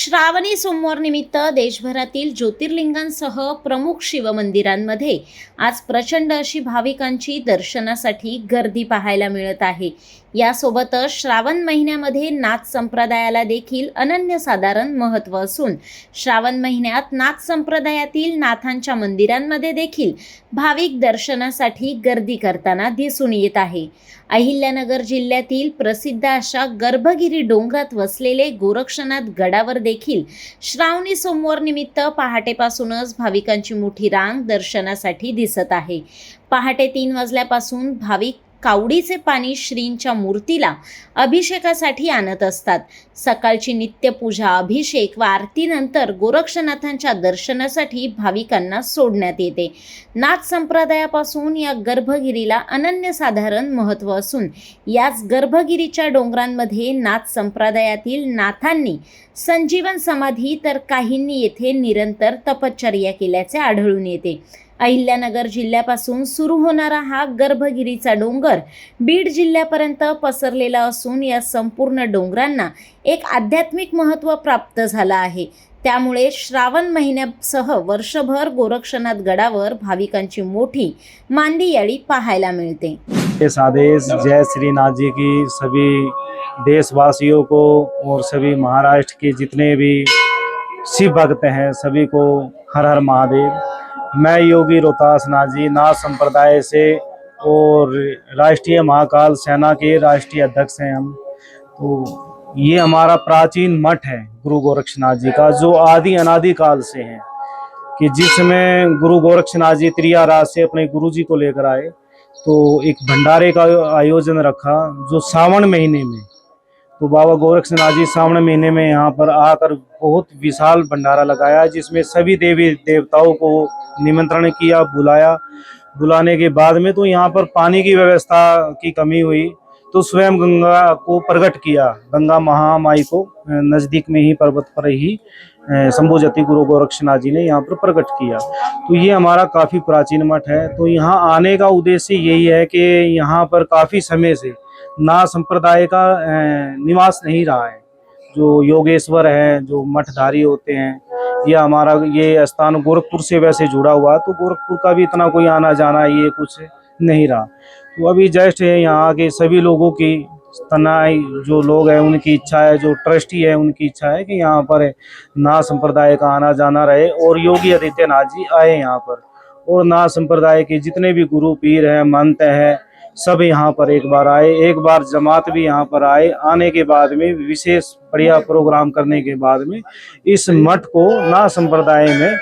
श्रावणी सोमवार निमित्त देशभरातील ज्योतिर्लिंगांसह प्रमुख शिवमंदिरांमध्ये आज प्रचंड अशी भाविकांची दर्शनासाठी गर्दी पाहायला मिळत आहे. यासोबतच श्रावण महिन्यामध्ये नाथ संप्रदायाला देखील अनन्यसाधारण महत्त्व असून श्रावण महिन्यात नाथ संप्रदायातील नाथांच्या मंदिरांमध्ये देखील भाविक दर्शनासाठी गर्दी करताना दिसून येत आहे. अहिल्यानगर जिल्ह्यातील प्रसिद्ध अशा गर्भगिरी डोंगरात वसलेले गोरक्षनाथ गडावर देखील श्रावणी सोमवार निमित्त पहाटेपासूनच भाविकांची मोठी रांग दर्शनासाठी दिसत आहे. पहाटे तीन वाजल्यापासून भाविक कावडीचे पाणी श्रींच्या मूर्तीला अभिषेकासाठी आणत असतात. सकाळची नित्यपूजा अभिषेक व आरतीनंतर गोरक्षनाथांच्या दर्शनासाठी भाविकांना सोडण्यात येते. नाथ संप्रदायापासून या गर्भगिरीला अनन्यसाधारण महत्त्व असून याच गर्भगिरीच्या डोंगरांमध्ये नाथ संप्रदायातील नाथांनी संजीवन समाधी तर काहींनी येथे निरंतर तपश्चर्या केल्याचे आढळून येते. अहिल्यानगर जिल्ह्यापासून सुरू होणारा हा गर्भगिरीचा डोंगर बीड जिल्ह्यापर्यंत पसरलेला असून या संपूर्ण डोंगरांना एक आध्यात्मिक महत्त्व प्राप्त झालं आहे. त्यामुळे श्रावण महिन्यासह वर्षभर गोरक्षनाथ गडावर भाविकांची मोठी मांदियाळी पाहायला मिळते. इस आदेश जय श्रीनाथ जी की सभी देशवासियों को और सभी महाराष्ट्र के जितने भी शिव भक्त हैं सभी को हर हर महादेव। मैं योगी रोहतास नाथ जी नाथ संप्रदाय से और राष्ट्रीय महाकाल सेना के राष्ट्रीय अध्यक्ष हैं हम। तो ये हमारा प्राचीन मठ है गुरु गोरक्षनाथ जी का, जो आदि अनादि काल से है, कि जिसमें गुरु गोरक्षनाथ जी त्रिया त्रियाराज से अपने गुरु जी को लेकर आए। तो एक भंडारे का आयोजन रखा, जो सावन महीने में तो बाबा गोरक्षनाथ जी सावन महीने में यहाँ पर आकर बहुत विशाल भंडारा लगाया, जिसमें सभी देवी देवताओं को निमंत्रण किया, बुलाया। बुलाने के बाद में तो यहाँ पर पानी की व्यवस्था की कमी हुई तो स्वयं गंगा को प्रकट किया। गंगा महामाई को नज़दीक में ही पर्वत पर ही शंभुजति गुरु गोरक्षनाथ जी ने यहाँ पर प्रकट किया। तो ये हमारा काफ़ी प्राचीन मठ है। तो यहाँ आने का उद्देश्य यही है कि यहाँ पर काफ़ी समय से ना संप्रदाय का निवास नहीं रहा है। जो योगेश्वर है, जो मठधारी होते हैं, ये हमारा, ये स्थान गोरखपुर से वैसे जुड़ा हुआ तो गोरखपुर का भी इतना कोई आना जाना ये कुछ नहीं रहा। तो अभी जस्ट है, यहाँ के सभी लोगों की तनाई जो लोग हैं, उनकी इच्छा है, जो ट्रस्टी है, उनकी इच्छा है कि यहाँ पर ना संप्रदाय का आना जाना रहे, और योगी आदित्यनाथ जी आए यहाँ पर। और ना संप्रदाय के जितने भी गुरु, पीर हैं, मंत हैं सब यहाँ पर एक बार आए, एक बार जमात भी यहाँ पर आए। आने के बाद में, विशेष बढ़िया प्रोग्राम करने के बाद में, इस मठ को ना संप्रदाय में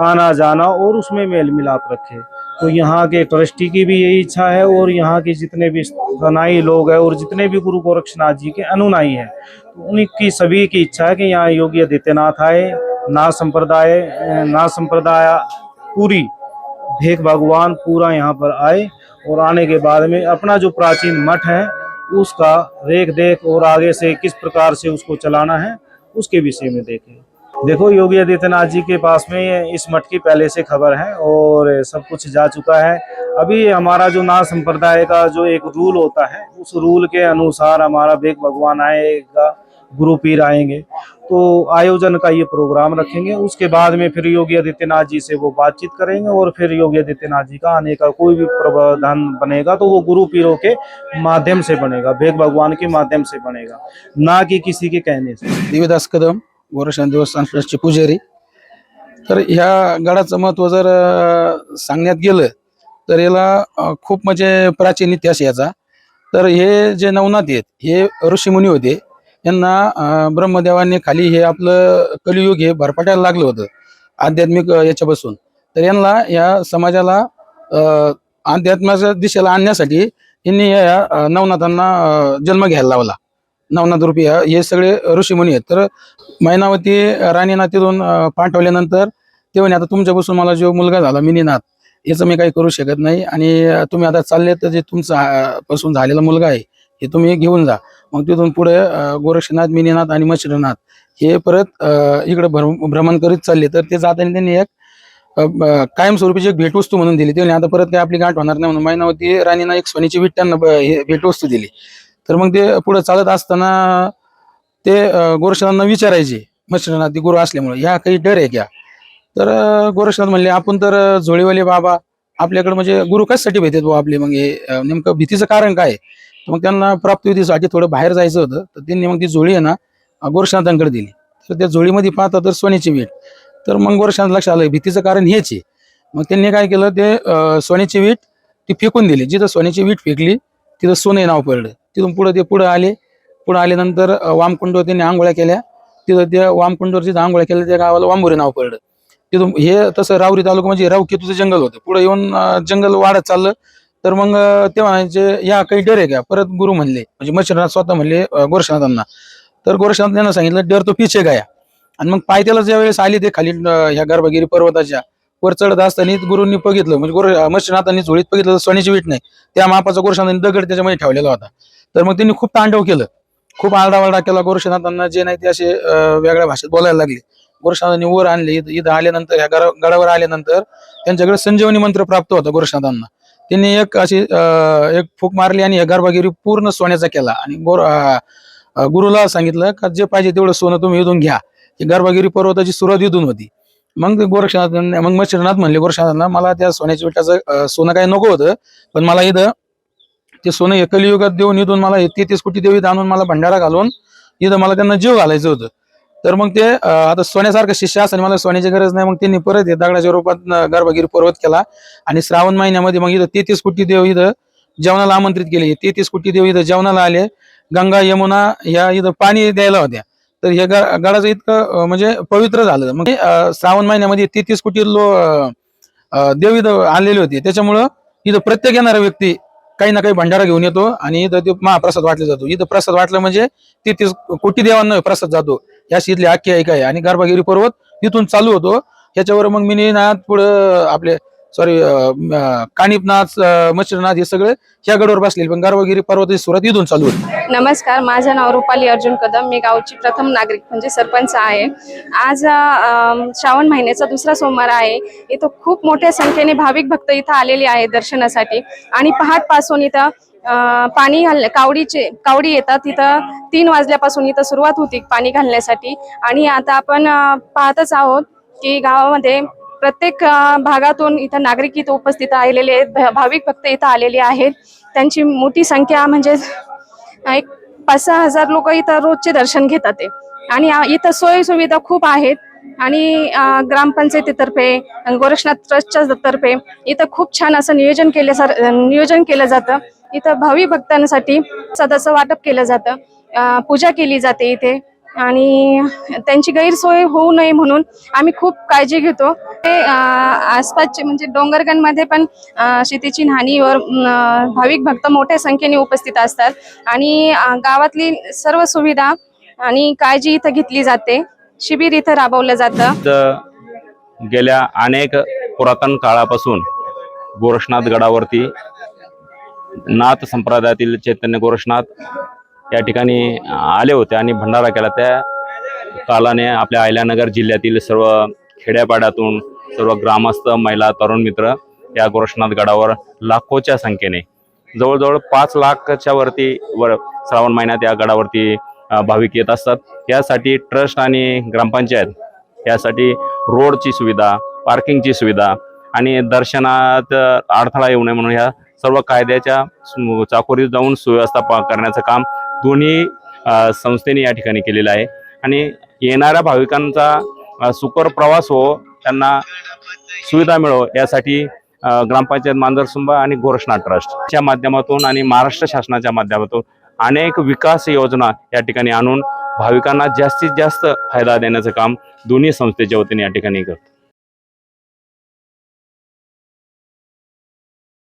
आना जाना और उसमें मेल मिलाप रखे। तो यहाँ के ट्रस्टी की भी यही इच्छा है और यहाँ के जितने भी तनाई लोग हैं और जितने भी गुरु गोरक्षनाथ जी के अनुनायी हैं तो उनकी सभी की इच्छा है कि यहाँ योगी आदित्यनाथ आए, ना संप्रदाय ना संप्रदाय, पूरी भेक भगवान पूरा यहाँ पर आए। और आने के बाद में अपना जो प्राचीन मठ है, उसका रेख देख और आगे से किस प्रकार से उसको चलाना है, उसके विषय में देखें। देखो, योगी आदित्यनाथ जी के पास में इस मठ की पहले से खबर है और सब कुछ जा चुका है। अभी हमारा जो नाथ संप्रदाय का जो एक रूल होता है, उस रूल के अनुसार हमारा बेग भगवान आएगा। गुरु पीर आएँगे। तो आयोजन का ये प्रोग्राम रखेंगे। उसके बाद में फिर योगी आदित्यनाथ जी से वो बातचीत करेंगे और फिर योगी आदित्यनाथ जी का आने का कोई भी प्रावधान बनेगा तो वो गुरु पीरों के माध्यम से बनेगा। भेद भगवान के माध्यम से बनेगा। ना कि किसी के कहने से। देवीदास कदम गोरक्षण देवस्थान पुजारी। तर ह्या महत्व जर अं, खूप म्हणजे प्राचीन इतिहास याचा. तर हे जे नवनाथ आहेत हे ऋषीमुनी होते. यांना ब्रह्मदेवाने खाली हे आपलं कलियुग हे भरपाटायला लागलं होतं आध्यात्मिक याच्यापासून. तर यांना या समाजाला अध्यात्माच्या दिशेला आणण्यासाठी यांनी या नवनाथांना जन्म घ्यायला लावला. नवनाथ रूपी हे सगळे ऋषीमुनी आहेत. तर मैनावती राणीनाथ तिथून पाठवल्यानंतर ते म्हणे आता तुमच्यापासून मला जो मुलगा झाला मिनीनाथ याचं मी काही करू शकत नाही आणि तुम्ही आता चालले तर जे तुमचा पासून झालेला मुलगा आहे हे तुम्ही घेऊन जा. मग तिथून पुढे गोरक्षनाथ मिनीनाथ आणि मच्छरनाथ हे परत इकडे भ्रम- भ्रमण करीत चालले. तर ते जाताना त्यांनी एक कायमस्वरूपीची एक भेटवस्तू म्हणून दिली. ते आता परत काय आपली गाठ होणार नाही म्हणून मैनावती राणीना एक सोन्याची वीट त्यांना हे भेटवस्तू दिली. तर मग ते पुढे चालत असताना ते अं, गोरक्षनाथांना विचारायचे. मच्छरनाथ गुरु असल्यामुळे. ह्या काही डर आहे का? तर गोरक्षनाथ म्हणले आपण तर झोळीवाले बाबा. आपल्याकडे म्हणजे गुरु कशासाठी भेटतात बाबा आपले? मग हे अं, नेमकं भीतीचं कारण काय? आहे? तर मग त्यांना प्राप्तविधीसाठी थोडं बाहेर जायचं होतं. तर त्यांनी मग ती जोळी आहे ना अं, गोरक्षनाथांकडे दिली. तर त्या जोळीमध्ये पाहता तर सोन्याची वीट. तर मग गोरक्षनाथ लक्षात आलं भीतीचं कारण हेच आहे. मग त्यांनी काय केलं ते अं, सोन्याची वीट ती फेकून दिली. जिथं सोन्याची वीट फेकली तिथं सोने नाव पडलं. तिथून पुढे ते पुढं आले. पुढे आल्यानंतर अं, वामकुंडवर त्यांनी आंघोळ्या केल्या. तिथं त्या वामकुंडवर जिथं आंघोळ्या केल्या त्या गावाला वांबुरे नाव पडलं. तिथून हे तसं रावरी तालुका म्हणजे रावकेतूचं जंगल होतं. पुढे येऊन जंगल वाढत चाललं. तर मग तेव्हा ते म्हणायचे या काही डर आहे का? परत गुरु म्हणले म्हणजे मच्छरनाथ स्वतः म्हणले गोरक्षनाथांना. तर गोरक्षनाथ यांना सांगितलं डर तो पिछे गाया. आणि मग पायथ्याला ज्या वेळेस आली ते खाली ह्या गर्भगिरी पर्वताच्या वर चढत असताना गुरुंनी बघितलं म्हणजे गुरु मच्छरनाथांनी झोळीत बघितलं तर सोन्याची वीट नाही. त्या मापाचा गोरक्षनाथांनी दगड त्याच्यामध्ये ठेवलेला होता. तर मग त्यांनी खूप तांडव केलं. खूप आरडावारडा केला गोरक्षनाथांना जे नाही ते असे वेगळ्या भाषेत बोलायला लागले. गोरक्षनाथांनी वर आणले इथं आल्यानंतर ह्या गडावर आल्यानंतर त्यांच्याकडे संजीवनी मंत्र प्राप्त होता गोरक्षनाथांना त्यांनी एक अशी एक फूक मारली आणि या गर्भागिरी पूर्ण सोन्याचा केला. आणि गोर गुरुला सांगितलं का जे पाहिजे तेवढं सोनं तुम्ही इथून घ्या. गर्भागिरी पर्वताची सुरुवात इथून होती. मग गोरक्षनाथ मग मच्छरनाथ म्हणले गोरक्षनाथांना मला त्या सोन्याच्या विटाचं सोनं काही नको होतं पण मला इथं ते सोनं एकलयुगात कलियुगात देऊन इथून मला तेहतीस कोटी देवीत आणून मला भंडारा घालून इथं मला त्यांना जीव घालायचं होतं. तर मग ते आता सोन्यासारखं शिष्य असं मला सोन्याची गरज नाही. मग त्यांनी परत दगडाच्या रूपात गर्भगिरी पर्वत केला. आणि श्रावण महिन्यामध्ये मग इथं तेहतीस कोटी देव इथं जेवणाला आमंत्रित केले. तेहतीस कोटी देव इथं जेवणाला आले. गंगा यमुना या इथं पाणी द्यायला होत्या. तर हे गडाचं इतकं म्हणजे पवित्र झालं. मग श्रावण महिन्यामध्ये तेहतीस कोटी लो देव इथं आलेले होते. त्याच्यामुळं इथं प्रत्येक येणारा व्यक्ती काही ना काही भंडारा घेऊन येतो आणि इथं ते महाप्रसाद वाटले जातो. इथं प्रसाद वाटलं म्हणजे तेहतीस कोटी देवांना प्रसाद जातो. या इथली आख्या एक आहे. आणि गर्भागिरी पर्वत इथून चालू होतो. ह्याच्यावर मग मिनीनाथ पुढं आपले सॉरी कानिपनाथ मच्छरनाथ हे सगळे ह्या गडावर बसलेले. पण गारबागिरी पर्वताची सुरुवात इथून चालू होती. नमस्कार माझं नाव रुपाली अर्जुन कदम. मी गावची प्रथम नागरिक म्हणजे सरपंच आहे. आज श्रावण महिन्याचा दुसरा सोमवार आहे. इथं खूप मोठ्या संख्येने भाविक भक्त इथं आलेले आहेत दर्शनासाठी. आणि पहाटपासून इथं पाणी घाल कावडीचे कावडी येतात तिथं तीन वाजल्यापासून इथं सुरुवात होती पाणी घालण्यासाठी. आणि आता आपण पाहतच आहोत की गावामध्ये प्रत्येक भागातून इथं नागरिक इथं उपस्थित आलेले आहेत भाविक भक्त इथं आलेले आहेत. त्यांची मोठी संख्या म्हणजे एक पाच सहा हजार लोक इथं रोजचे दर्शन घेतात ते. आणि इथं सोयी सुविधा खूप आहेत. आणि ग्रामपंचायतीतर्फे गोरक्षनाथ ट्रस्टच्या तर्फे इथं खूप छान असं नियोजन केलं सर नियोजन केलं जातं. इथं भावी भक्तांसाठी सदाचं वाटप केलं जातं. पूजा केली जाते इथे. आणि त्यांची गैरसोय होऊ नये म्हणून आम्ही खूप काळजी घेतो. ते आसपासचे म्हणजे डोंगरगणमध्ये पण शेतीची न्हाणीवर भाविक भक्त मोठ्या संख्येने उपस्थित असतात. आणि गावातली सर्व सुविधा आणि काळजी इथं घेतली जाते. शिबिर इथं राबवलं जातं. गेल्या अनेक पुरातन काळापासून गोरक्षनाथ गडावरती नाथ संप्रदायातील चैतन्य गोरक्षनाथ या ठिकाणी आले होते आणि भंडारा केला. त्या कालाने आपल्या अहिल्यानगर जिल्ह्यातील सर्व खेड्यापाड्यातून सर्व ग्रामस्थ महिला तरुण मित्र या गोरक्षनाथ गडावर लाखोच्या संख्येने जवळजवळ पाच लाखच्या वरती वर श्रावण महिन्यात या गडावरती भाविक येत असतात. यासाठी ट्रस्ट आणि ग्रामपंचायत यासाठी रोडची सुविधा पार्किंगची सुविधा आणि दर्शनात अडथळा येऊ नये म्हणून ह्या सर्व कायद्याच्या चाकोरीत जाऊन सुव्यवस्था प- करण्याचं काम दोन्ही संस्थेने या ठिकाणी केलेलं आहे. आणि येणाऱ्या भाविकांचा सुकर प्रवास हो त्यांना सुविधा मिळो यासाठी ग्रामपंचायत मांजरसुंबा आणि गोरक्षनाथ ट्रस्टच्या माध्यमातून आणि महाराष्ट्र शासनाच्या माध्यमातून अनेक विकास योजना या ठिकाणी आणून भाविकांना जास्तीत जास्त फायदा देण्याचं काम दोन्ही संस्थेच्या वतीने या ठिकाणी करतो.